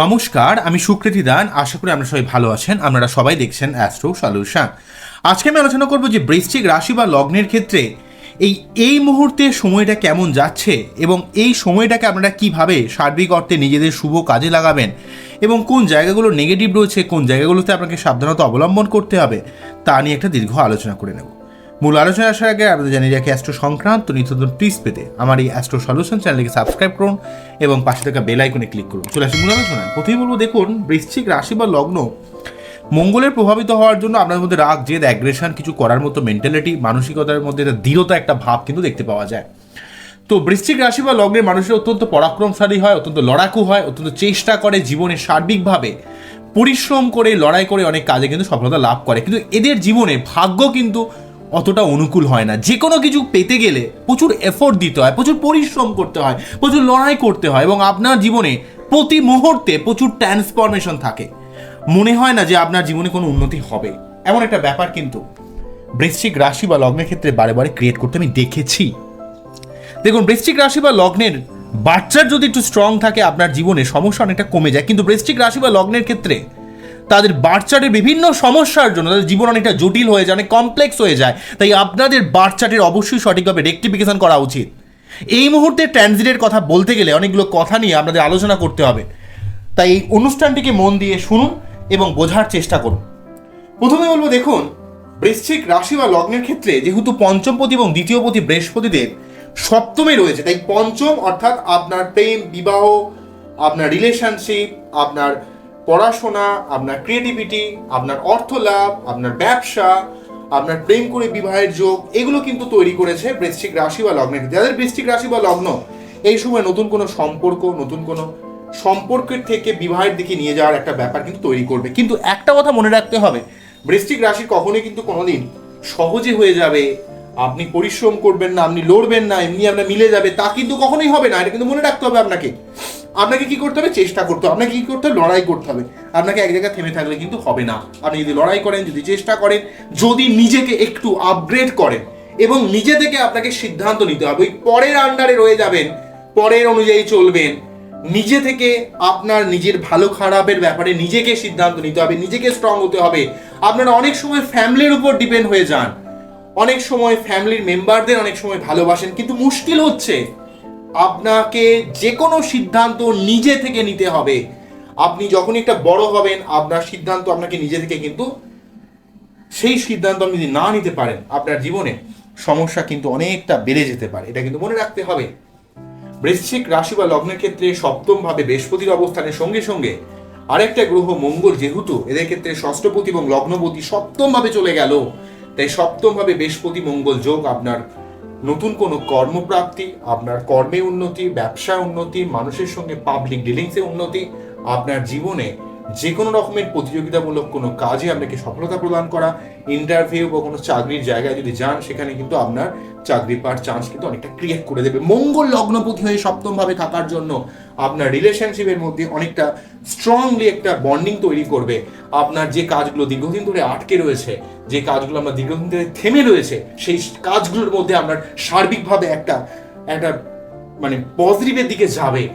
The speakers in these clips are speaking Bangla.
নমস্কার, আমি সুকৃতি দান। আশা করি আপনারা সবাই ভালো আছেন। আপনারা সবাই দেখছেন অ্যাস্ট্রো সলিউশন আজকে আমি আলোচনা করব যে বৃশ্চিক রাশি বা লগ্নের ক্ষেত্রে এই এই মুহূর্তে সময়টা কেমন যাচ্ছে এবং এই সময়টাকে আপনারা কীভাবে সার্বিক অর্থে নিজেদের শুভ কাজে লাগাবেন এবং কোন জায়গাগুলো নেগেটিভ রয়েছে, কোন জায়গাগুলোতে আপনাকে সাবধানতা অবলম্বন করতে হবে, তা নিয়ে একটা দীর্ঘ আলোচনা করে নেব। মূল আলোচনা আসার আগে আপনাদের জানিয়ে রাখি অ্যাস্ট্রো সংক্রান্ত নিত্য নতুন টিপস পেতে আমার এই অ্যাস্ট্রো সলিউশন চ্যানেলকে সাবস্ক্রাইব করুন এবং পাশে থাকা বেল আইকনে ক্লিক করুন। চলে আসি মূল আলোচনায়। প্রথমেই বলব, দেখুন, বৃশ্চিক রাশি বা লগ্ন মঙ্গলের প্রভাবিত হওয়ার জন্য আপনার মধ্যে রাগ, জেদ অ্যাগ্রেশন কিছু করার মতো মেন্টালিটি মানসিকতার মধ্যে একটা দৃঢ়তা, একটা ভাব কিন্তু দেখতে পাওয়া যায়। তো বৃশ্চিক রাশি বা লগ্নের মানুষের অত্যন্ত পরাক্রমশালী হয়, অত্যন্ত লড়াকু হয়, অত্যন্ত চেষ্টা করে জীবনে সার্বিকভাবে পরিশ্রম করে, লড়াই করে অনেক কাজে কিন্তু সফলতা লাভ করে। কিন্তু এদের জীবনে ভাগ্য কিন্তু অতটা অনুকূল হয় না। যে কোনো কিছু পেতে গেলে প্রচুর এফোর্ট দিতে হয়, প্রচুর পরিশ্রম করতে হয়, প্রচুর লড়াই করতে হয় এবং আপনার জীবনে প্রতি মুহূর্তে প্রচুর ট্রান্সফরমেশন থাকে। মনে হয় না যে আপনার জীবনে কোনো উন্নতি হবে। এমন একটা ব্যাপার কিন্তু বৃশ্চিক রাশি বা লগ্নের ক্ষেত্রে বারে বারে ক্রিয়েট করতে আমি দেখেছি। দেখুন, বৃশ্চিক রাশি বা লগ্নের বাচ্চার যদি একটু স্ট্রং থাকে, আপনার জীবনে সমস্যা অনেকটা কমে যায়। কিন্তু বৃশ্চিক রাশি বা লগ্নের ক্ষেত্রে তাদের বাচ্চাটের বিভিন্ন সমস্যার জন্য তাদের জীবন অনেকটা জটিল হয়ে যায়, অনেক কমপ্লেক্স হয়ে যায়। তাই আপনাদের বাচ্চাটের অবশ্যই সঠিকভাবে রেক্টিফিকেশন করা উচিত। এই মুহূর্তে ট্রানজিটের কথা বলতে গেলে অনেকগুলো কথা নিয়ে আপনাদের আলোচনা করতে হবে। তাই এই অনুষ্ঠানটিকে মন দিয়ে শুনুন এবং বোঝার চেষ্টা করুন। প্রথমে বলব, দেখুন, বৃশ্চিক রাশি বা লগ্নের ক্ষেত্রে যেহেতু পঞ্চমপতি এবং দ্বিতীয়পতি বৃহস্পতিদেব সপ্তমে রয়েছে, তাই পঞ্চম অর্থাৎ আপনার প্রেম, বিবাহ, আপনার রিলেশনশিপ আপনার পড়াশোনা, আপনার ক্রিয়েটিভিটি আপনার অর্থ লাভ আপনার ব্যবসা, আপনার প্রেম করে বিবাহের যোগ, এগুলো কিন্তু তৈরি করেছে বৃশ্চিক রাশি বা লগ্নের যাদের বৃশ্চিক রাশি বা লগ্ন, এই সময় নতুন কোনো সম্পর্ক, নতুন কোনো সম্পর্কের থেকে বিবাহের দিকে নিয়ে যাওয়ার একটা ব্যাপার কিন্তু তৈরি করবে। কিন্তু একটা কথা মনে রাখতে হবে, বৃশ্চিক রাশি কখনোই কিন্তু কোনোদিন সহজে হয়ে যাবে, আপনি পরিশ্রম করবেন না, আপনি লড়বেন না, এমনি আপনার মিলে যাবে, তা কিন্তু কখনোই হবে না। এটা কিন্তু মনে রাখতে হবে আপনাকে। আপনাকে কি করতে হবে? চেষ্টা করতে হবে। আপনাকে কি করতে হবে? লড়াই করতে হবে। আপনাকে এক জায়গায় থেমে থাকলে কিন্তু হবে না। আপনি যদি লড়াই করেন, যদি চেষ্টা করেন, যদি নিজেকে একটু আপগ্রেড করেন এবং নিজে থেকে আপনাকে সিদ্ধান্ত নিতে হবে, ওই পরের আন্ডারে রয়ে যাবেন, পরের অনুযায়ী চলবেন, নিজে থেকে আপনার নিজের ভালো খারাপের ব্যাপারে নিজেকে সিদ্ধান্ত নিতে হবে, নিজেকে স্ট্রং হতে হবে। আপনারা অনেক সময় ফ্যামিলির উপর ডিপেন্ড হয়ে যান। অনেক সময় ফ্যামিলির মেম্বারদের অনেক সময় ভালোবাসেন, কিন্তু মুশকিল হচ্ছে। আপনাকে যে কোনো সিদ্ধান্ত নিজে থেকে নিতে হবে। আপনি যখন একটা বড় হবেন, আপনার সিদ্ধান্ত আপনাকে নিজে থেকে কিন্তু সেই সিদ্ধান্ত আপনি যদি না নিতে পারেন, আপনার জীবনে সমস্যা কিন্তু অনেকটা বেড়ে যেতে পারে। এটা কিন্তু মনে রাখতে হবে। বৃশ্চিক রাশি বা লগ্নের ক্ষেত্রে সপ্তম ভাবে বৃহস্পতির অবস্থানের সঙ্গে সঙ্গে আরেকটা গ্রহ মঙ্গল যেহেতু, এদের ক্ষেত্রে ষষ্ঠপতি এবং লগ্নপতি সপ্তম ভাবে চলে গেল। তাই সপ্তম ভাবে বৃহস্পতি মঙ্গল যোগ আপনার নতুন কোনো কর্মপ্রাপ্তি, আপনার কর্মে উন্নতি, ব্যবসায় উন্নতি, মানুষের সঙ্গে পাবলিক ডিলিংসে উন্নতি, আপনার জীবনে যে কোনো রকমের প্রতিযোগিতামূলক কোনো কাজে আপনাকে সফলতা প্রদান করা ইন্টারভিউ বা কোনো চাকরির জায়গায় যদি যান, সেখানে কিন্তু আপনার চাকরি পাওয়ার চান্স কিন্তু অনেকটা ক্রিয়েট করে দেবে। মঙ্গল লগ্নপতি হয়ে সপ্তমভাবে থাকার জন্য আপনার রিলেশনশিপের মধ্যে অনেকটা স্ট্রংলি একটা বন্ডিং তৈরি করবে। আপনার যে কাজগুলো দীর্ঘদিন ধরে আটকে রয়েছে, যে কাজগুলো আমরা দীর্ঘদিন ধরে থেমে রয়েছে, সেই কাজগুলোর মধ্যে আপনার সার্বিকভাবে একটা একটা মানে পজিটিভের দিকে যাবে।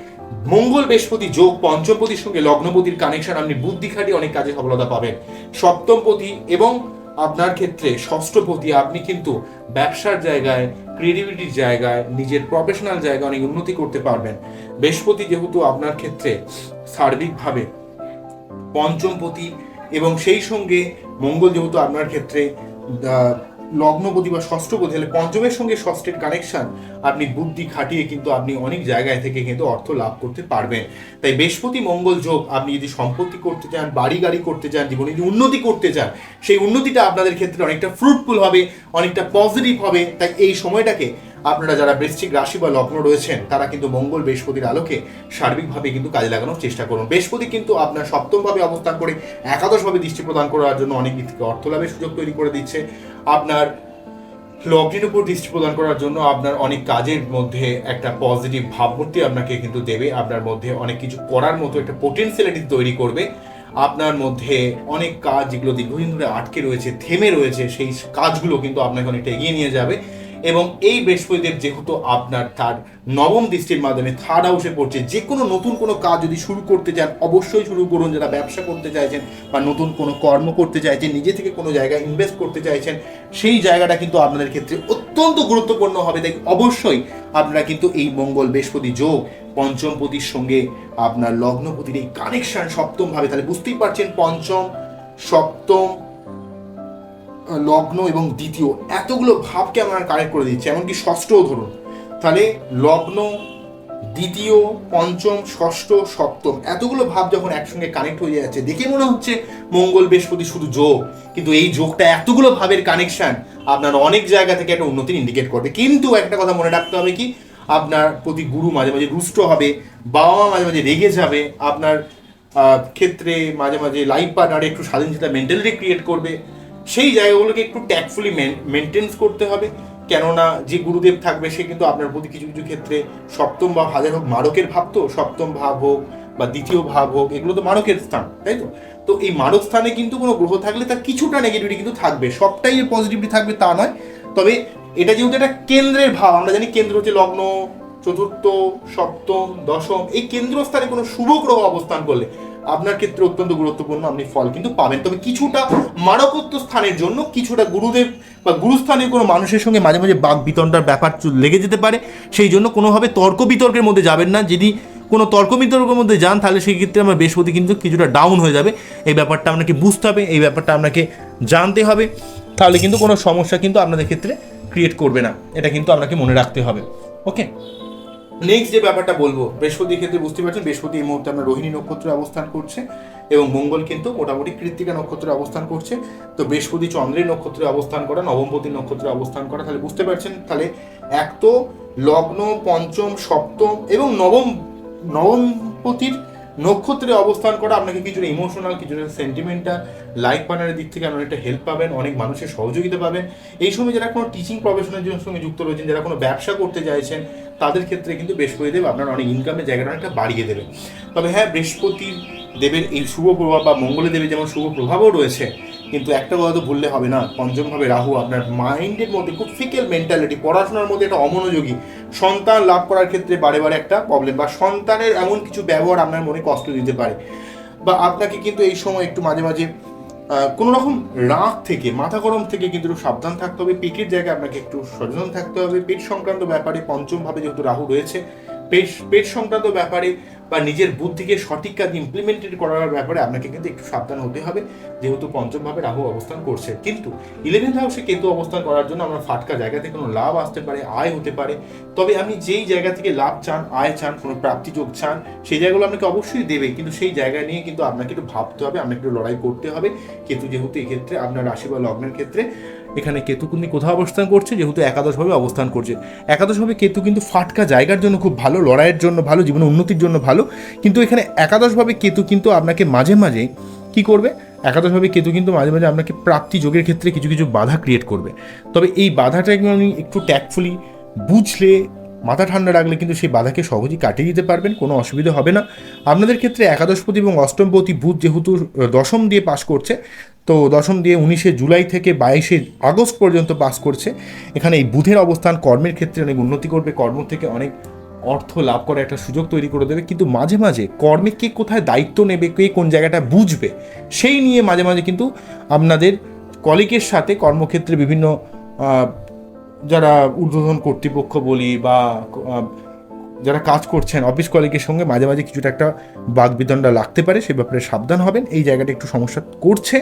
মঙ্গল বৃহস্পতি যোগ পঞ্চমপতির সঙ্গে লগ্নপতির কানেকশন আপনি বুদ্ধি খাটিয়ে অনেক কাজে সফলতা পাবেন। সপ্তমপতি এবং আপনার ক্ষেত্রে ষষ্ঠপতি, আপনি কিন্তু ব্যবসার জায়গায় ক্রিয়েটিভিটির জায়গায়, নিজের প্রফেশনাল জায়গায় অনেক উন্নতি করতে পারবেন। বৃহস্পতি যেহেতু আপনার ক্ষেত্রে সার্বিকভাবে পঞ্চমপতি এবং সেই সঙ্গে মঙ্গল যেহেতু আপনার ক্ষেত্রে লগ্নপতি বা ষষ্ঠপতি, তাহলে পঞ্চমের সঙ্গে ষষ্ঠের কানেকশন আপনি বুদ্ধি খাটিয়ে কিন্তু আপনি অনেক জায়গায় থেকে কিন্তু অর্থ লাভ করতে পারবেন। তাই বৃহস্পতি মঙ্গল যোগ, আপনি যদি সম্পত্তি করতে চান, বাড়ি গাড়ি করতে চান, জীবনে যদি উন্নতি করতে চান, সেই উন্নতিটা আপনাদের ক্ষেত্রে অনেকটা ফ্রুটফুল হবে, অনেকটা পজিটিভ হবে। তাই এই সময়টাকে আপনারা যারা বৃশ্চিক রাশি বা লগ্ন রয়েছেন, তারা কিন্তু মঙ্গল বৃহস্পতির আলোকে সার্বিকভাবে কিন্তু কাজে লাগানোর চেষ্টা করুন। বৃহস্পতি কিন্তু আপনার সপ্তমভাবে অবস্থান করে একাদশভাবে দৃষ্টি প্রদান করার জন্য অনেক দিক থেকে অর্থ লাভের সুযোগ তৈরি করে দিচ্ছে। আপনার লগ্নের উপর দৃষ্টি প্রদান করার জন্য আপনার অনেক কাজের মধ্যে একটা পজিটিভ ভাবমূর্তি আপনাকে কিন্তু দেবে। আপনার মধ্যে অনেক কিছু করার মতো একটা পোটেন্সিয়ালিটি তৈরি করবে। আপনার মধ্যে অনেক কাজ যেগুলো দীর্ঘদিন ধরে আটকে রয়েছে, থেমে রয়েছে, সেই কাজগুলো কিন্তু আপনাকে অনেকটা এগিয়ে নিয়ে যাবে। এবং এই বৃহস্পতিদেব যেহেতু আপনার তার নবম দৃষ্টির মাধ্যমে থার্ড হাউসে পড়ছে, যে কোনো নতুন কোনো কাজ যদি শুরু করতে চান, অবশ্যই শুরু করুন যারা ব্যবসা করতে চাইছেন বা নতুন কোনো কর্ম করতে চাইছেন, নিজে থেকে কোনো জায়গায় ইনভেস্ট করতে চাইছেন, সেই জায়গাটা কিন্তু আপনাদের ক্ষেত্রে অত্যন্ত গুরুত্বপূর্ণ হবে। তাই অবশ্যই আপনারা কিন্তু এই মঙ্গল বৃহস্পতি যোগ পঞ্চমপতির সঙ্গে আপনার লগ্নপতির এই কানেকশন সপ্তম ভাবে তাহলে বুঝতেই পারছেন পঞ্চম, সপ্তম লগ্ন এবং দ্বিতীয়, এতগুলো ভাবকে আমরা কানেক্ট করে দিচ্ছি, এমনকি ষষ্ঠও ধরুন। তাহলে লগ্ন, দ্বিতীয়, পঞ্চম, ষষ্ঠ, সপ্তম, এতগুলো ভাব যখন একসঙ্গে কানেক্ট হয়ে যাচ্ছে, দেখে মনে হচ্ছে মঙ্গল, বৃহস্পতি শুধু যোগ, কিন্তু এই যোগটা এতগুলো ভাবের কানেকশন আপনার অনেক জায়গা থেকে একটা উন্নতি ইন্ডিকেট করবে। কিন্তু একটা কথা মনে রাখতে হবে কি, আপনার প্রতি গুরু মাঝে মাঝে রুষ্ট হবে, বাবা মা মাঝে মাঝে রেগে যাবে, আপনার ক্ষেত্রে মাঝে মাঝে লাইফ পার্টনার একটু স্বাধীনতা মেন্টালিটি ক্রিয়েট করবে সেই জায়গাগুলোকে একটু ট্যাক্টফুলি মেনটেন্স করতে হবে। কেননা যে গুরুদেব থাকবে, সে কিন্তু আপনার প্রতি কিছু কিছু ক্ষেত্রে সপ্তম বা হাজার হোক মারকের ভাব তো, সপ্তম ভাব হোক বা দ্বিতীয় ভাব হোক, এগুলো তো মারকের স্থান, তাই তো? তো এই মারক স্থানে কিন্তু কোনো গ্রহ থাকলে তার কিছুটা নেগেটিভিটি কিন্তু থাকবে, সবটাই পজিটিভিটি থাকবে তা নয়। তবে এটা যেহেতু একটা কেন্দ্রের ভাব, আমরা জানি কেন্দ্র হচ্ছে লগ্ন, চতুর্থ, সপ্তম, দশম, এই কেন্দ্রস্থানে কোনো শুভ গ্রহ অবস্থান করলে আপনার ক্ষেত্রে অত্যন্ত গুরুত্বপূর্ণ, আপনি ফল কিন্তু পাবেন। তবে কিছুটা মারকত্ব স্থানের জন্য, কিছুটা গুরুদেব বা গুরুস্থানীয় কোনো মানুষের সঙ্গে মাঝে মাঝে বাক বিতণ্ডার ব্যাপার লেগে যেতে পারে, সেই জন্য কোনোভাবে তর্ক বিতর্কের মধ্যে যাবেন না। যদি কোনো তর্ক বিতর্কের মধ্যে যান, তাহলে সেই ক্ষেত্রে আমার বৃহস্পতি কিন্তু কিছুটা ডাউন হয়ে যাবে। এই ব্যাপারটা আপনাকে বুঝতে হবে, এই ব্যাপারটা আপনাকে জানতে হবে। তাহলে কিন্তু কোনো সমস্যা কিন্তু আপনাদের ক্ষেত্রে ক্রিয়েট করবে না। এটা কিন্তু আপনাকে মনে রাখতে হবে। ওকে নেক্সট যে ব্যাপারটা বলব বৃহস্পতির ক্ষেত্রে বুঝতে পারছেন, বৃহস্পতি এই মুহূর্তে আমরা রোহিণী নক্ষত্রে অবস্থান করছে এবং মঙ্গল কিন্তু মোটামুটি কৃত্তিকা নক্ষত্রে অবস্থান করছে। তো বৃহস্পতি চন্দ্রের নক্ষত্রে অবস্থান করা নবমপতি নক্ষত্রে অবস্থান করা, তাহলে বুঝতে পারছেন, তাহলে এক তো লগ্ন, পঞ্চম, সপ্তম এবং নবম, নবমপতির নক্ষত্রে অবস্থান করা, আপনাকে কিছুটা ইমোশনাল কিছুটা সেন্টিমেন্টাল লাইফ পার্টনারের দিক থেকে অনেকটা হেল্প পাবেন, অনেক মানুষের সহযোগিতা পাবেন। এই সময় যারা কোনো টিচিং প্রফেশনের সঙ্গে যুক্ত রয়েছেন, যারা কোনো ব্যবসা করতে চাইছেন, তাদের ক্ষেত্রে কিন্তু বৃহস্পতিদেব আপনার অনেক ইনকামের জায়গাটা অনেকটা বাড়িয়ে দেবে তবে হ্যাঁ বৃহস্পতির দেবের এই শুভ প্রভাব বা মঙ্গল দেবের যেমন শুভ প্রভাবও রয়েছে, কিন্তু একটা কথা তো ভুললে হবে না, পঞ্চমভাবে রাহু আপনার মাইন্ডের মধ্যে খুব ফিকেল মেন্টালিটি পড়াশোনার মধ্যে একটা অমনোযোগী সন্তান লাভ করার ক্ষেত্রে বারে বারে একটা প্রবলেম বা সন্তানের এমন কিছু ব্যবহার আপনার মনে কষ্ট দিতে পারে। বা আপনাকে কিন্তু এই সময় একটু মাঝে মাঝে কোনো রকম রাগ থেকে, মাথা গরম থেকে কিন্তু সাবধান থাকতে হবে। পেটের জায়গায় আপনাকে একটু সচেতন থাকতে হবে। পেট সংক্রান্ত ব্যাপারে পঞ্চমভাবে যেহেতু রাহু রয়েছে পেট পেট সংক্রান্ত ব্যাপারে বা নিজের বুদ্ধিকে সঠিক কাজ ইমপ্লিমেন্টেড করার ব্যাপারে আপনাকে কিন্তু একটু সাবধান হতে হবে। যেহেতু পঞ্চমভাবে রাহু অবস্থান করছে। কিন্তু ইলেভেন্থ হাউসে কেতু অবস্থান করার জন্য আপনার ফাটকা জায়গা থেকে কোনো লাভ আসতে পারে, আয় হতে পারে। তবে আপনি যেই জায়গা থেকে লাভ চান, আয় চান, কোনো প্রাপ্তিযোগ চান, সেই জায়গাগুলো আপনাকে অবশ্যই দেবে। কিন্তু সেই জায়গা নিয়ে কিন্তু আপনাকে একটু ভাবতে হবে, আপনাকে একটু লড়াই করতে হবে। কেতু যেহেতু এক্ষেত্রে আপনার রাশি বা লগ্নের ক্ষেত্রে। এখানে কেতু কিন্তু কোথাও অবস্থান করছে, যেহেতু একাদশভাবে অবস্থান করছে। একাদশভাবে কেতু কিন্তু ফাটকা জায়গার জন্য খুব ভালো, লড়াইয়ের জন্য ভালো, জীবনে উন্নতির জন্য ভালো। কিন্তু এখানে একাদশভাবে কেতু কিন্তু আপনাকে মাঝে মাঝে কি করবে? একাদশভাবে কেতু কিন্তু মাঝে মাঝে আপনাকে প্রাপ্তি যোগের ক্ষেত্রে কিছু কিছু বাধা ক্রিয়েট করবে। তবে এই বাধাটাকে আপনি একটু ট্যাক্টফুলি বুঝলে, মাথা ঠান্ডা রাখলে কিন্তু সেই বাধাকে সহজেই কাটিয়ে দিতে পারবেন, কোনো অসুবিধা হবে না। আপনাদের ক্ষেত্রে একাদশপতি এবং অষ্টমপতি বুধ যেহেতু দশম দিয়ে পাশ করছে তো দশম দিয়ে উনিশে জুলাই থেকে বাইশে আগস্ট পর্যন্ত পাস করছে। এখানে এই বুধের অবস্থান, কর্মের ক্ষেত্রে অনেক উন্নতি করবে, কর্ম থেকে অনেক অর্থ লাভ করার একটা সুযোগ তৈরি করে দেবে। কিন্তু মাঝে মাঝে কর্মে কে কোথায় দায়িত্ব নেবে, কে কোন জায়গাটা বুঝবে, সেই নিয়ে মাঝে মাঝে কিন্তু আপনাদের কলিগের সাথে কর্মক্ষেত্রে বিভিন্ন যারা ঊর্ধ্বতন কর্তৃপক্ষ বলি বা যারা কাজ করছেন অফিস কলিগের সঙ্গে মাঝে মাঝে কিছুটা একটা বাগবিদণ্ডা লাগতে পারে, সে ব্যাপারে সাবধান হবেন। এই জায়গাটা একটু সমস্যা করছে।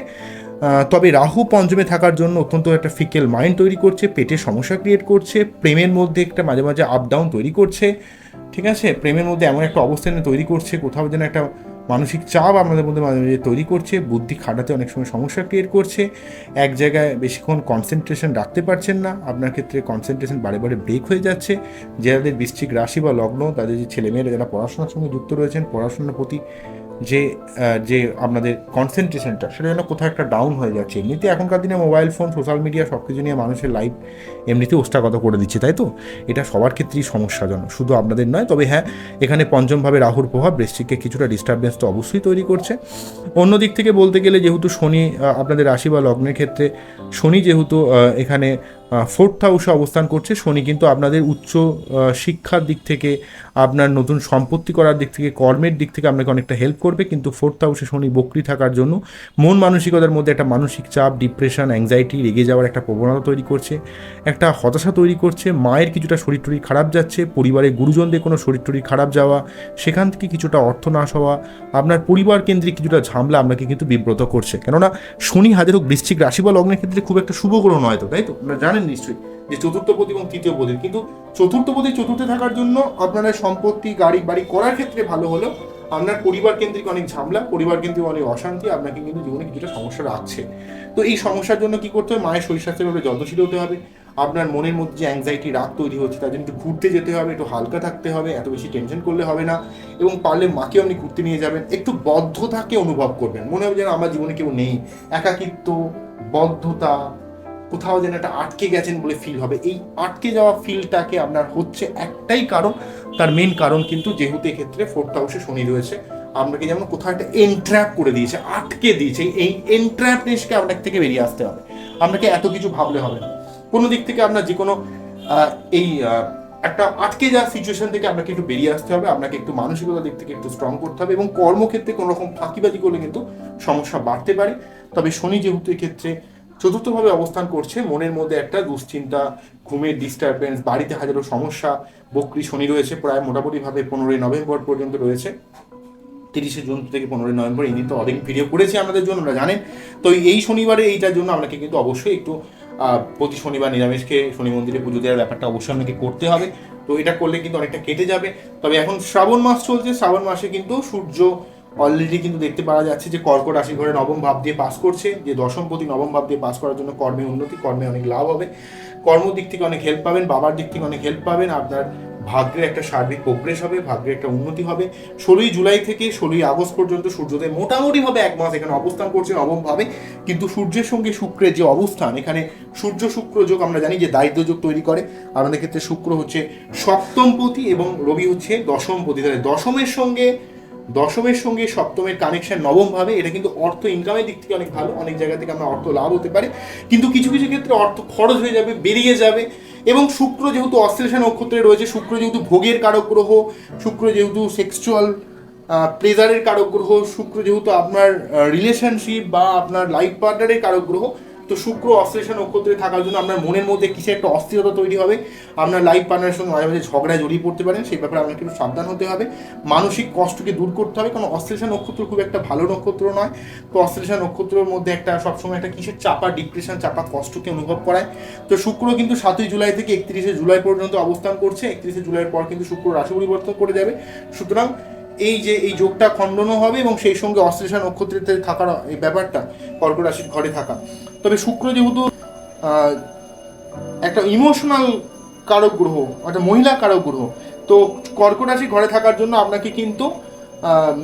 তবে রাহু পঞ্চমে থাকার জন্য অত্যন্ত একটা ফিকেল মাইন্ড তৈরি করছে পেটে সমস্যা ক্রিয়েট করছে, প্রেমের মধ্যে একটা মাঝে মাঝে আপ ডাউন তৈরি করছে, ঠিক আছে? প্রেমের মধ্যে এমন একটা অবস্থানে তৈরি করছে, কোথাও যেন একটা মানসিক চাপ আমাদের মধ্যে মাঝে মাঝে তৈরি করছে, বুদ্ধি খাটাতে অনেক সময় সমস্যা ক্রিয়েট করছে। এক জায়গায় বেশিক্ষণ কনসেন্ট্রেশন রাখতে পারছেন না, আপনার ক্ষেত্রে কনসেন্ট্রেশন বারে বারে ব্রেক হয়ে যাচ্ছে। যাদের বৃষ্টিক রাশি বা লগ্ন, তাদের যে ছেলেমেয়েরা যারা পড়াশোনার সঙ্গে যুক্ত রয়েছেন, পড়াশোনার প্রতি যে যে আপনাদের কনসেন্ট্রেশনটা সেটা যেন কোথাও একটা ডাউন হয়ে যাচ্ছে। এমনিতে এখনকার দিনে মোবাইল ফোন সোশ্যাল মিডিয়া সব কিছু নিয়ে মানুষের লাইফ এমনিতে ওষ্ঠাগত করে দিচ্ছে, তাই তো? এটা সবার ক্ষেত্রেই সমস্যাজনক, শুধু আপনাদের নয়, তবে হ্যাঁ এখানে পঞ্চমভাবে রাহুর প্রভাব, বৃশ্চিককে কিছুটা ডিস্টারবেন্স তো অবশ্যই তৈরি করছে। অন্য দিক থেকে বলতে গেলে যেহেতু শনি আপনাদের রাশি বা লগ্নের ক্ষেত্রে শনি যেহেতু এখানে ফোর্থ হাউসে অবস্থান করছে। শনি কিন্তু আপনাদের উচ্চ শিক্ষার দিক থেকে, আপনার নতুন সম্পত্তি করার দিক থেকে, কর্মের দিক থেকে আপনাকে অনেকটা হেল্প করবে। কিন্তু ফোর্থ হাউসে শনি বকরি থাকার জন্য মন মানসিকতার মধ্যে একটা মানসিক চাপ ডিপ্রেশন অ্যাংজাইটি রেগে যাওয়ার একটা প্রবণতা তৈরি করছে, একটা হতাশা তৈরি করছে, মায়ের কিছুটা শরীর টরীর খারাপ যাচ্ছে পরিবারের গুরুজনদের কোনো শরীর টরীর খারাপ যাওয়া, সেখান থেকে কিছুটা অর্থ নাশ হওয়া, আপনার পরিবার কেন্দ্রিক কিছুটা ঝামেলা আপনাকে কিন্তু বিব্রত করছে। কেননা শনি হাজার হোক বৃশ্চিক রাশি বা লগ্নের ক্ষেত্রে খুব একটা শুভ গ্রহ নয় তো, তাই তো? আপনারা জানেন নিশ্চয়ই যে চতুর্থ পতি এবং তৃতীয় পতি কিন্তু চতুর্থ পতি চতুর্থে থাকার জন্য আপনারা সম্পত্তি, গাড়ি, বাড়ি করার ক্ষেত্রে ভালো হলো। আপনার পরিবার কেন্দ্রিক অনেক ঝামেলা, পরিবার কেন্দ্রিক অনেক অশান্তি, আপনাকে কিন্তু জীবনে কিছুটা সমস্যা রাখছে। তো এই সমস্যার জন্য কি করতে হবে মায়ের শরীর স্বাস্থ্যের যত্নশীল হতে হবে। আপনার মনের মধ্যে যে অ্যাংজাইটি রাগ তৈরি হচ্ছে, তার জন্য একটু ঘুরতে যেতে হবে, একটু হালকা থাকতে হবে, এত বেশি টেনশন করলে হবে না। এবং পারলে মাকে আপনি ঘুরতে নিয়ে যাবেন। একটু বদ্ধতাকে অনুভব করবেন। মনে হবে যেন আমার জীবনে কেউ নেই। একাকিত্ব, বদ্ধতা কোথাও যেন একটা আটকে গেছেন বলে ফিল হবে। এই আটকে যাওয়া ফিলটাকে আপনার হচ্ছে একটাই কারণ, তার মেন কারণ কিন্তু যেহেতু এক্ষেত্রে ফোর্থ হাউসে শনি রয়েছে, আপনাকে যেমন কোথাও একটা এনট্র্যাপ করে দিয়েছে, আটকে দিয়েছে, এই এনট্র্যাপনেসকে আপনার থেকে বেরিয়ে আসতে হবে। আপনাকে এত কিছু ভাবলে হবে না। কোনো দিক থেকে আপনার যে কোনো এই একটা আটকে যাওয়া সিচুয়েশন থেকে আপনাকে একটু বেরিয়ে আসতে হবে, আপনাকে একটু মানসিকতার দিক থেকে একটু স্ট্রং করতে হবে এবং কর্মক্ষেত্রে কোনো রকম ফাঁকিবাজি করলে কিন্তু সমস্যা বাড়তে পারে। তবে শনি যেহেতু এক্ষেত্রে চতুর্থভাবে অবস্থান করছে। মনের মধ্যে একটা দুশ্চিন্তা, ঘুমের ডিস্টারবেন্স বাড়িতে হাজারো সমস্যা, বকরি শনি রয়েছে, প্রায় মোটামুটিভাবে পনেরোই নভেম্বর পর্যন্ত রয়েছে। তিরিশে জুন থেকে পনেরোই নভেম্বর, এই দিন তো অনেক ভিডিও করেছি আমাদের জন্য আমরা জানেন। তো এই শনিবারে এইটার জন্য আপনাকে কিন্তু অবশ্যই একটু প্রতি শনিবার নিরামিষকে শনি মন্দিরে পুজো দেওয়ার ব্যাপারটা অবশ্যই আপনাকে করতে হবে। তো এটা করলে কিন্তু অনেকটা কেটে যাবে। তবে এখন শ্রাবণ মাস চলছে, শ্রাবণ মাসে কিন্তু সূর্য অলরেডি কিন্তু দেখতে পাওয়া যাচ্ছে যে কর্কট রাশি ঘরে নবম ভাব দিয়ে পাস করছে, যে দশমপতি নবম ভাব দিয়ে পাস করার জন্য কর্মে উন্নতি, কর্মে অনেক লাভ হবে। কর্ম দিক থেকে অনেক হেল্প পাবেন, বাবার দিক থেকে অনেক হেল্প পাবেন, আপনার ভাগ্যের একটা সার্বিক প্রোগ্রেস হবে, ভাগ্যের একটা উন্নতি হবে। ষোলোই জুলাই থেকে ষোলোই আগস্ট পর্যন্ত সূর্যোদয় মোটামুটিভাবে এক মাস এখানে অবস্থান করছে নবমভাবে কিন্তু সূর্যের সঙ্গে শুক্রের যে অবস্থান, এখানে সূর্য শুক্র যোগ আমরা জানি যে দারিদ্র যোগ তৈরি করে আমাদের ক্ষেত্রে শুক্র হচ্ছে সপ্তমপতি এবং রবি হচ্ছে দশমপতি তাহলে দশমের সঙ্গে দশমের সঙ্গে সপ্তমের কানেকশন নবম ভাবে এটা কিন্তু অর্থ ইনকামের দিক থেকে অনেক ভালো, অনেক জায়গা থেকে আমরা অর্থ লাভ হতে পারে। কিন্তু কিছু কিছু ক্ষেত্রে অর্থ খরচ হয়ে যাবে, বেরিয়ে যাবে এবং শুক্র যেহেতু অশ্লেষা নক্ষত্রে রয়েছে, শুক্র যেহেতু ভোগের কারক গ্রহ শুক্র যেহেতু সেক্সুয়াল প্লেজারের কারক গ্রহ শুক্র যেহেতু আপনার রিলেশনশিপ বা আপনার লাইফ পার্টনারের কারক গ্রহ তো শুক্র অশ্লেষা নক্ষত্রে থাকার জন্য আপনার মনের মধ্যে কিসে একটা অস্থিরতা তৈরি হবে? আপনার লাইফ পার্টনারের সঙ্গে মাঝে মাঝে ঝগড়ায় জড়িয়ে পড়তে পারেন, সেই ব্যাপারে আপনাকে একটু সাবধান হতে হবে। মানসিক কষ্টকে দূর করতে হবে, কারণ অশ্লেষা নক্ষত্র খুব একটা ভালো নক্ষত্র নয়। তো অশ্লেষা নক্ষত্রের মধ্যে একটা সবসময় একটা কিসের চাপা ডিপ্রেশন চাপা কষ্টকে অনুভব করায়। তো শুক্র কিন্তু সাতই জুলাই থেকে একত্রিশে জুলাই পর্যন্ত অবস্থান করছে। একত্রিশে জুলাইয়ের পর কিন্তু শুক্র রাশি পরিবর্তন করে যাবে। সুতরাং এই যে এই যোগটা খণ্ডনও হবে এবং সেই সঙ্গে অশ্লেষা নক্ষত্রের থাকার এই ব্যাপারটা কর্কট রাশির ঘরে থাকা। তবে শুক্র যেহেতু একটা ইমোশনাল কারক গ্রহ, একটা মহিলা কারক গ্রহ, তো কর্কট রাশি ঘরে থাকার জন্য আপনাকে কিন্তু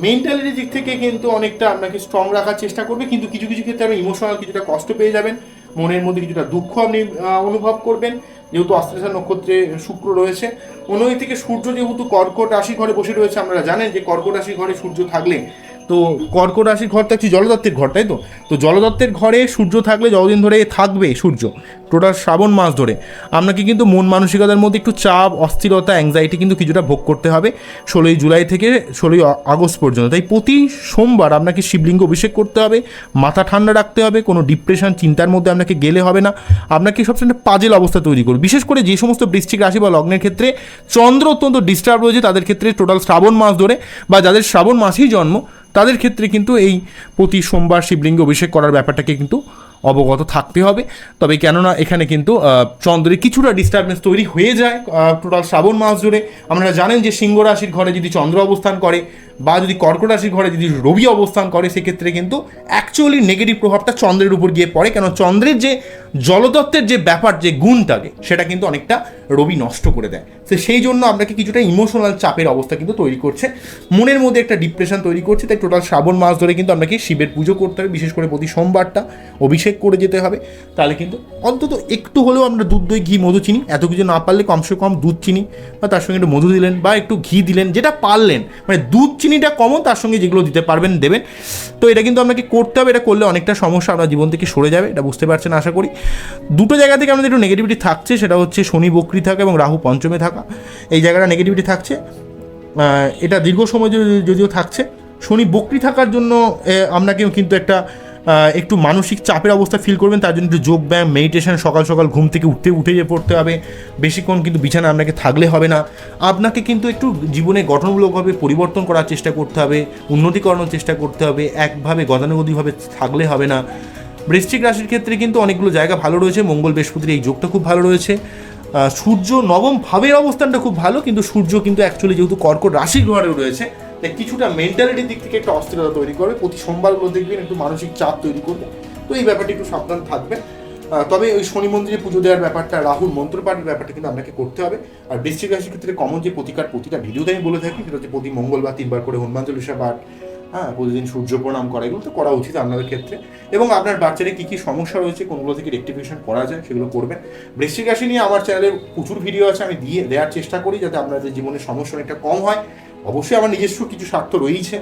মেন্টালিটি দিক থেকে কিন্তু অনেকটা আপনাকে স্ট্রং রাখার চেষ্টা করবে। কিন্তু কিছু কিছু ক্ষেত্রে আপনি ইমোশনাল কিছুটা কষ্ট পেয়ে যাবেন। মনের মধ্যে কিছুটা দুঃখ আপনি অনুভব করবেন। যেহেতু অস্ত্রেশা নক্ষত্রে শুক্র রয়েছে অন্যদিক থেকে সূর্য যেহেতু কর্কট রাশি ঘরে বসে রয়েছে, আপনারা জানেন যে কর্কট রাশি ঘরে সূর্য থাকলে তো কর্কট রাশির ঘরটা হচ্ছে জলদত্তের ঘর, তাই তো? তো জলদত্তের ঘরে সূর্য থাকলে যতদিন ধরে থাকবে সূর্য, টোটাল শ্রাবণ মাস ধরে। আপনাকে কিন্তু মন মানসিকতার মধ্যে একটু চাপ, অস্থিরতা অ্যাংজাইটি কিন্তু কিছুটা ভোগ করতে হবে ষোলোই জুলাই থেকে ষোলোই আগস্ট পর্যন্ত। তাই প্রতি সোমবার আপনাকে শিবলিঙ্গ অভিষেক করতে হবে, মাথা ঠান্ডা রাখতে হবে, কোনো ডিপ্রেশন চিন্তার মধ্যে আপনাকে গেলে হবে না। আপনাকে সবসময় পাজেল অবস্থা তৈরি করবে। বিশেষ করে যে সমস্ত বৃষ্টিক রাশি বা লগ্নের ক্ষেত্রে চন্দ্র অত্যন্ত ডিস্টার্ব রয়েছে, তাদের ক্ষেত্রে টোটাল শ্রাবণ মাস ধরে বা যাদের শ্রাবণ মাসেই জন্ম তাদের ক্ষেত্রে কিন্তু এই প্রতি সোমবার শিবলিঙ্গ অভিষেক করার ব্যাপারটাকে কিন্তু অবগত থাকতে হবে। তবে কেননা এখানে কিন্তু আহ, চন্দ্রের কিছুটা ডিস্টারবেন্স তৈরি হয়ে যায় টোটাল শ্রাবণ মাস জুড়ে। আপনারা জানেন যে সিংহ রাশির ঘরে যদি চন্দ্র অবস্থান করে বা যদি কর্কট রাশির ঘরে যদি রবি অবস্থান করে, সেক্ষেত্রে কিন্তু অ্যাকচুয়ালি নেগেটিভ প্রভাবটা চন্দ্রের উপর গিয়ে পড়ে। কেন? চন্দ্রের যে জলতত্ত্বের যে ব্যাপার, যে গুণটাকে, সেটা কিন্তু অনেকটা রবি নষ্ট করে দেয়। তো সেই জন্য আপনাকে কিছুটা ইমোশনাল চাপের অবস্থা কিন্তু তৈরি করছে। মনের মধ্যে একটা ডিপ্রেশন তৈরি করছে। তাই টোটাল শ্রাবণ মাস ধরে কিন্তু আপনাকে শিবের পুজো করতে হবে। বিশেষ করে প্রতি সোমবারটা অভিষেক করে যেতে হবে। তাহলে কিন্তু অন্তত একটু হলেও আমরা দুধ, দই, ঘি, মধু চিনি। এত কিছু না পারলে কমসে কম দুধ চিনি। বা তার সঙ্গে একটু মধু দিলেন বা একটু ঘি দিলেন, যেটা পারলেন। মানে দুধ চিনিটা কমন, তার সঙ্গে যেগুলো দিতে পারবেন, দেবেন। তো এটা কিন্তু আপনাকে করতে হবে, এটা করলে অনেকটা সমস্যা আপনার জীবন থেকে সরে যাবে, এটা বুঝতে পারছেন, আশা করি। দুটো জায়গা থেকে আমাদের একটু নেগেটিভিটি থাকছে, সেটা হচ্ছে শনি বকরি থাকা এবং রাহু পঞ্চমে থাকা। এই জায়গাটা নেগেটিভিটি থাকছে। এটা দীর্ঘ সময় যদিও থাকছে। শনি বকরি থাকার জন্য আপনাকে কিন্তু একটা একটু মানসিক চাপের অবস্থা ফিল করবেন, তার জন্য একটু যোগ ব্যায়াম মেডিটেশন সকাল সকাল ঘুম থেকে উঠতে, উঠে যে পড়তে হবে। বেশিক্ষণ কিন্তু বিছানা আপনাকে থাকলে হবে না। আপনাকে কিন্তু একটু জীবনে গঠনমূলকভাবে পরিবর্তন করার চেষ্টা করতে হবে উন্নতি করানোর চেষ্টা করতে হবে, একভাবে গতানুগতিকভাবে থাকলে হবে না। বৃশ্চিক রাশির ক্ষেত্রে কিন্তু অনেকগুলো জায়গা ভালো রয়েছে, মঙ্গল বৃহস্পতির এই যোগটা খুব ভালো রয়েছে। সূর্য নবম ভাবের অবস্থানটা খুব ভালো, কিন্তু সূর্য কিন্তু অ্যাকচুয়ালি যেহেতু কর্কট রাশি ঘরেও রয়েছে তাই কিছুটা মেন্টালিটির দিক থেকে একটা অস্থিরতা তৈরি করবে। প্রতি সোমবারগুলো দেখবেন একটু মানসিক চাপ তৈরি করবে। তো এই ব্যাপারটি একটু সাবধান থাকবে। তবে ওই শনি মন্দিরে পুজো দেওয়ার ব্যাপারটা রাহুল মন্ত্রপাঠের ব্যাপারটা কিন্তু আপনাকে করতে হবে। আর বৃশ্চিক রাশির ক্ষেত্রে কমন যে প্রতিকার, প্রতিটা ভিডিওতে আমি বলে থাকি, সেটা হচ্ছে প্রতি মঙ্গলবার তিনবার করে হনুমান চল্লিশা পাঠ হ্যাঁ প্রতিদিন সূর্য প্রণাম করা, এগুলো তো করা উচিত আপনাদের ক্ষেত্রে। এবং আপনার বাচ্চাদের কী কী সমস্যা রয়েছে, কোনগুলো থেকে রেক্টিফিকেশন করা যায়, সেগুলো করবেন। বৃশ্চিক রাশি নিয়ে আমার চ্যানেলে প্রচুর ভিডিও আছে, আমি দিয়ে দেওয়ার চেষ্টা করি, যাতে আপনাদের জীবনের সমস্যা অনেকটা কম হয়। অবশ্যই আমার নিজস্ব কিছু স্বার্থ রয়েছে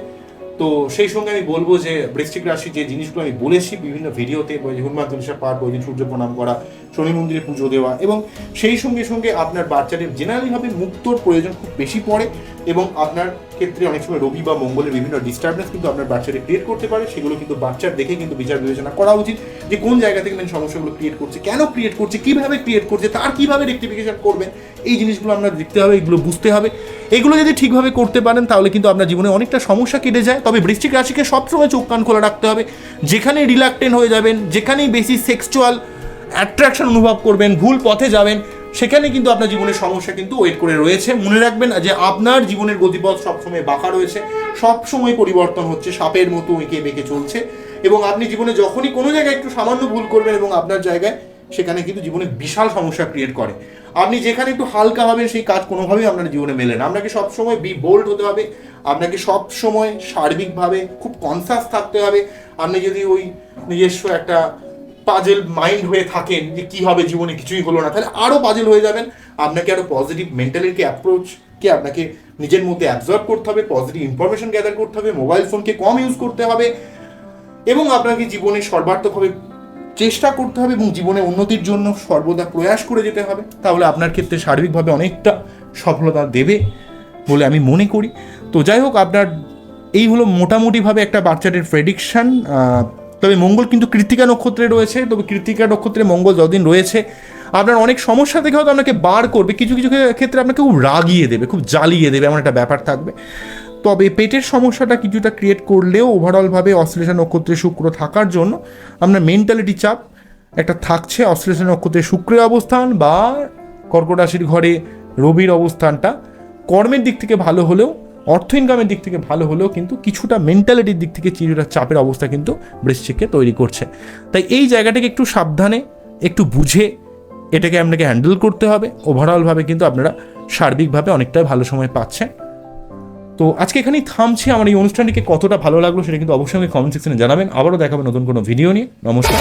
তো সেই সঙ্গে আমি বলব যে বৃশ্চিক রাশি যে জিনিসগুলো আমি বলেছি, বিভিন্ন ভিডিওতে হনুমান চল্লিশা পাঠ ওই দিন সূর্য প্রণাম করা, শনি মন্দিরে পুজো দেওয়া এবং সেই সঙ্গে সঙ্গে আপনার বাচ্চাদের জেনারেলিভাবে মুক্তর প্রয়োজন খুব বেশি পড়ে এবং আপনার ক্ষেত্রে অনেক সময় রবি বা মঙ্গলের বিভিন্ন ডিস্টারবেন্স কিন্তু আপনার বাচ্চাদের ক্রিয়েট করতে পারে। সেগুলো কিন্তু বাচ্চার দেখে কিন্তু বিচার বিবেচনা করা উচিত যে কোন জায়গা থেকে মেন সমস্যাগুলো ক্রিয়েট করছে, কেন ক্রিয়েট করছে, কীভাবে ক্রিয়েট করছে, তার কীভাবে রেক্টিফিকেশন করবেন, এই জিনিসগুলো আপনার দেখতে হবে, এগুলো বুঝতে হবে। এগুলো যদি ঠিকভাবে করতে পারেন, তাহলে কিন্তু আপনার জীবনে অনেকটা সমস্যা কেটে যায়। তবে বৃশ্চিক রাশিকে সবসময় চোখ কান খোলা রাখতে হবে। যেখানেই রিলাক্টেন্ট হয়ে যাবেন, যেখানেই বেশি সেক্সুয়াল অ্যাট্রাকশন অনুভব করবেন, ভুল পথে যাবেন, সেখানে কিন্তু আপনার জীবনের সমস্যা কিন্তু ওয়েট করে রয়েছে। মনে রাখবেন যে আপনার জীবনের গতিপথ সবসময় বাঁকা রয়েছে। সবসময় পরিবর্তন হচ্ছে, সাপের মতো এঁকে বেঁকে চলছে। এবং আপনি জীবনে যখনই কোনো জায়গায় একটু সামান্য ভুল করবেন এবং আপনার জায়গায় সেখানে কিন্তু জীবনে বিশাল সমস্যা ক্রিয়েট করে। আপনি যেখানে একটু হালকা হবেন সেই কাজ কোনোভাবেই আপনার জীবনে মেলে না। আপনাকে সবসময় বি বোল্ড হতে হবে। আপনাকে সবসময় সার্বিকভাবে খুব কনসাস থাকতে হবে। আপনি যদি ওই নিজস্ব একটা পাজেল মাইন্ড হয়ে থাকেন যে কি হবে জীবনে কিছুই হলো না, তাহলে আরও পাজেল হয়ে যাবেন। আপনাকে আরও পজিটিভ মেন্টালিটি অ্যাপ্রোচকে আপনাকে নিজের মধ্যে অ্যাবজর্ব করতে হবে। পজিটিভ ইনফরমেশন গ্যাদার করতে হবে। মোবাইল ফোনকে কম ইউজ করতে হবে। এবং আপনাকে জীবনে সর্বার্থকভাবে চেষ্টা করতে হবে এবং জীবনে উন্নতির জন্য সর্বদা প্রয়াস করে যেতে হবে। তাহলে আপনার ক্ষেত্রে সার্বিকভাবে অনেকটা সফলতা দেবে বলে আমি মনে করি। তো যাই হোক, আপনার এই হলো মোটামুটিভাবে একটা বাচ্চাটির প্রেডিকশান তবে মঙ্গল কিন্তু কৃত্তিকা নক্ষত্রে রয়েছে, তবে কৃত্তিকা নক্ষত্রে মঙ্গল যতদিন রয়েছে, আপনার অনেক সমস্যা থেকে হয়তো আপনাকে বার করবে, কিছু কিছু ক্ষেত্রে আপনাকে খুব রাগিয়ে দেবে, খুব জ্বালিয়ে দেবে, এমন একটা ব্যাপার থাকবে। তবে পেটের সমস্যাটা কিছুটা ক্রিয়েট করলেও ওভারঅলভাবে অশ্লেষা নক্ষত্রে শুক্র থাকার জন্য আপনার মেন্টালিটি চাপ একটা থাকছে অশ্লেষা নক্ষত্রে শুক্রের অবস্থান বা কর্কট রাশির ঘরে রবির অবস্থানটা। কর্মের দিক থেকে ভালো হলেও, অর্থ ইনকামের দিক থেকে ভালো হলেও কিন্তু কিছুটা মেন্টালিটির দিক থেকে চিরটা চাপের অবস্থা কিন্তু বৃশ্চিককে তৈরি করছে। তাই এই জায়গাটাকে একটু সাবধানে, একটু বুঝে এটাকে আপনাকে হ্যান্ডেল করতে হবে। ওভারঅলভাবে কিন্তু আপনারা সার্বিকভাবে অনেকটাই ভালো সময় পাচ্ছেন। তো আজকে এখানেই থামছি। আমার এই অনুষ্ঠানটিকে কতটা ভালো লাগল সেটা কিন্তু অবশ্যই কমেন্ট সেকশনে জানাবেন। আবারও দেখাবেন নতুন কোনো ভিডিও নিয়ে। নমস্কার।